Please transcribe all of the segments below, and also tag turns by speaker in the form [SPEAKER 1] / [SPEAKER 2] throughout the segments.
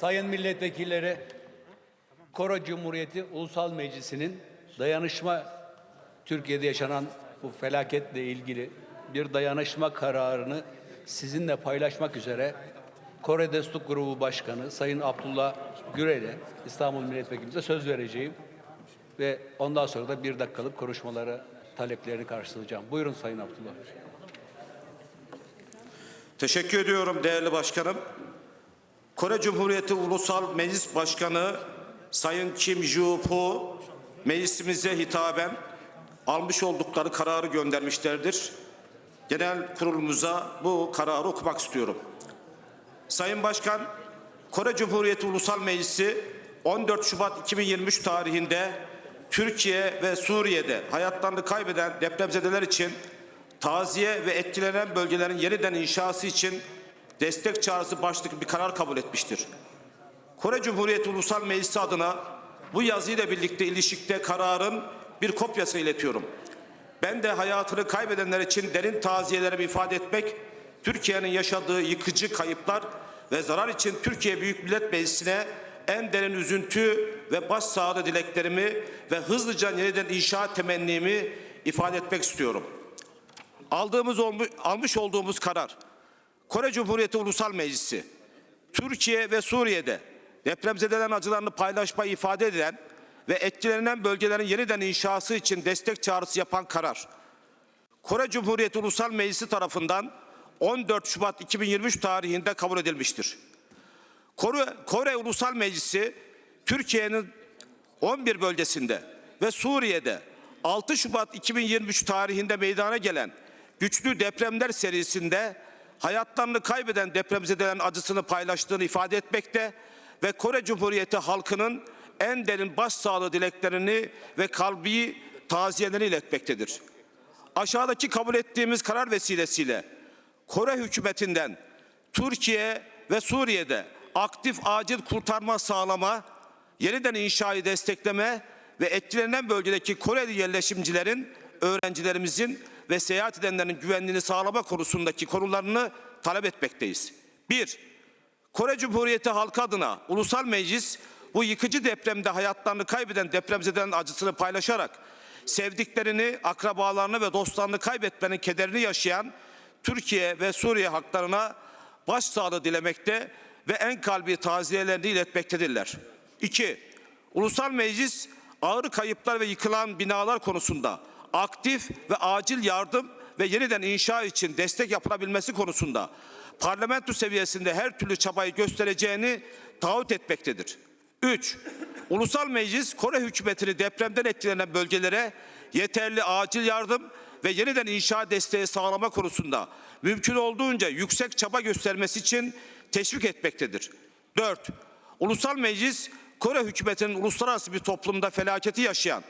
[SPEAKER 1] Sayın milletvekilleri, Kore Cumhuriyeti Ulusal Meclisi'nin dayanışma Türkiye'de yaşanan bu felaketle ilgili bir dayanışma kararını sizinle paylaşmak üzere Kore Destek Grubu Başkanı Sayın Abdullah Gürel'e İstanbul Milletvekilimize söz vereceğim ve ondan sonra da bir dakikalık konuşmaları taleplerini karşılayacağım. Buyurun Sayın Abdullah.
[SPEAKER 2] Teşekkür ediyorum değerli başkanım. Kore Cumhuriyeti Ulusal Meclis Başkanı Sayın Kim Joo-po meclisimize hitaben almış oldukları kararı göndermişlerdir. Genel kurulumuza bu kararı okumak istiyorum. Sayın Başkan, Kore Cumhuriyeti Ulusal Meclisi 14 Şubat 2023 tarihinde Türkiye ve Suriye'de hayatlarını kaybeden depremzedeler için taziye ve etkilenen bölgelerin yeniden inşası için destek çağrısı başlıklı bir karar kabul etmiştir. Kore Cumhuriyeti Ulusal Meclisi adına bu yazıyla birlikte ilişikte kararın bir kopyasını iletiyorum. Ben de hayatını kaybedenler için derin taziyelerimi ifade etmek, Türkiye'nin yaşadığı yıkıcı kayıplar ve zarar için Türkiye Büyük Millet Meclisi'ne en derin üzüntü ve başsağlığı dileklerimi ve hızlıca yeniden inşa temennimi ifade etmek istiyorum. Aldığımız olmu- almış olduğumuz karar Kore Cumhuriyeti Ulusal Meclisi Türkiye ve Suriye'de depremzedelerin acılarını paylaşmayı ifade eden ve etkilenen bölgelerin yeniden inşası için destek çağrısı yapan karar. Kore Cumhuriyeti Ulusal Meclisi tarafından 14 Şubat 2023 tarihinde kabul edilmiştir. Kore, Kore Ulusal Meclisi Türkiye'nin 11 bölgesinde ve Suriye'de 6 Şubat 2023 tarihinde meydana gelen güçlü depremler serisinde hayatlarını kaybeden depremzedelerin acısını paylaştığını ifade etmekte ve Kore Cumhuriyeti halkının en derin başsağlığı dileklerini ve kalbi taziyelerini iletmektedir. Aşağıdaki kabul ettiğimiz karar vesilesiyle Kore hükümetinden Türkiye ve Suriye'de aktif acil kurtarma sağlama, yeniden inşayı destekleme ve etkilenen bölgedeki Koreli yerleşimcilerin, öğrencilerimizin ve seyahat edenlerin güvenliğini sağlama konusundaki konularını talep etmekteyiz. 1. Kore Cumhuriyeti halkı adına Ulusal Meclis bu yıkıcı depremde hayatlarını kaybeden depremzedelerin acısını paylaşarak sevdiklerini, akrabalarını ve dostlarını kaybetmenin kederini yaşayan Türkiye ve Suriye halklarına başsağlığı dilemekte ve en kalbi taziyelerini iletmektedirler. 2. Ulusal Meclis ağır kayıplar ve yıkılan binalar konusunda aktif ve acil yardım ve yeniden inşa için destek yapılabilmesi konusunda parlamento seviyesinde her türlü çabayı göstereceğini taahhüt etmektedir. 3. Ulusal Meclis Kore hükümetini depremden etkilenen bölgelere yeterli acil yardım ve yeniden inşa desteği sağlama konusunda mümkün olduğunca yüksek çaba göstermesi için teşvik etmektedir. 4. Ulusal Meclis Kore hükümetinin uluslararası bir toplumda felaketi yaşayan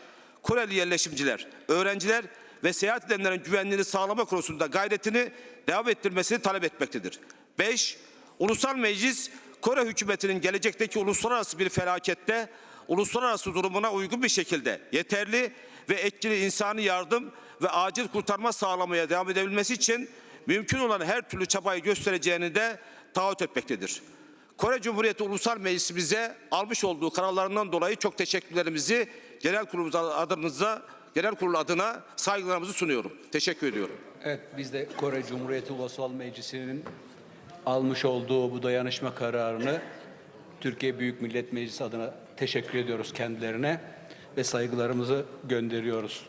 [SPEAKER 2] Koreli yerleşimciler, öğrenciler ve seyahat edenlerin güvenliğini sağlama konusunda gayretini devam ettirmesini talep etmektedir. 5. Ulusal Meclis Kore hükümetinin gelecekteki uluslararası bir felakette uluslararası durumuna uygun bir şekilde yeterli ve etkili insani yardım ve acil kurtarma sağlamaya devam edebilmesi için mümkün olan her türlü çabayı göstereceğini de taahhüt etmektedir. Kore Cumhuriyeti Ulusal Meclisimize almış olduğu kararlarından dolayı çok teşekkürlerimizi genel kurulumuz adımıza, genel kurul adına saygılarımızı sunuyorum. Teşekkür ediyorum.
[SPEAKER 1] Evet, biz de Kore Cumhuriyeti Ulusal Meclisi'nin almış olduğu bu dayanışma kararını Türkiye Büyük Millet Meclisi adına teşekkür ediyoruz kendilerine ve saygılarımızı gönderiyoruz.